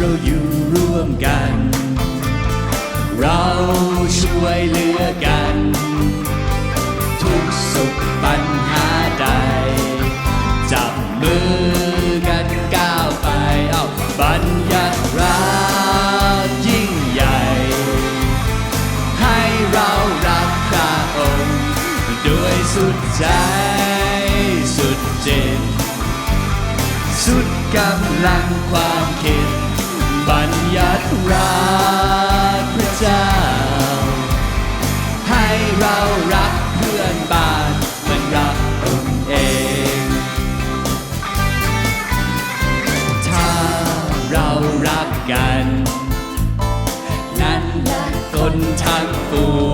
เราอยู่ร่วมกัน เราช่วยเหลือกัน ทุกสุขปัญหาใด จับมือกันก้าวไปเอาบัญญัติรักยิ่งใหญ่ ให้เรารักพระองค์ด้วยสุดใจสุดเจ็บสุดกำลังความคิด บัญญัติรักพระเจ้า ให้เรารักเพื่อนบ้านเหมือนรักตนเอง ถ้าเรารักกัน นั้นแหละคนทั้งปวง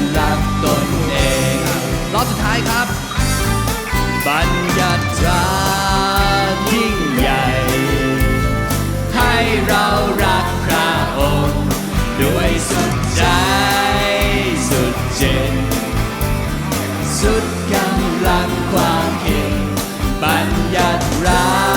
นรักตนเองรอบสุดท้ายครับ บัญญัติตรายิ่งใหญ่ ให้เรารักพระองค์ ด้วยสุดใจ สุดเจน สุดกำลังความเห็นบัญญัติรา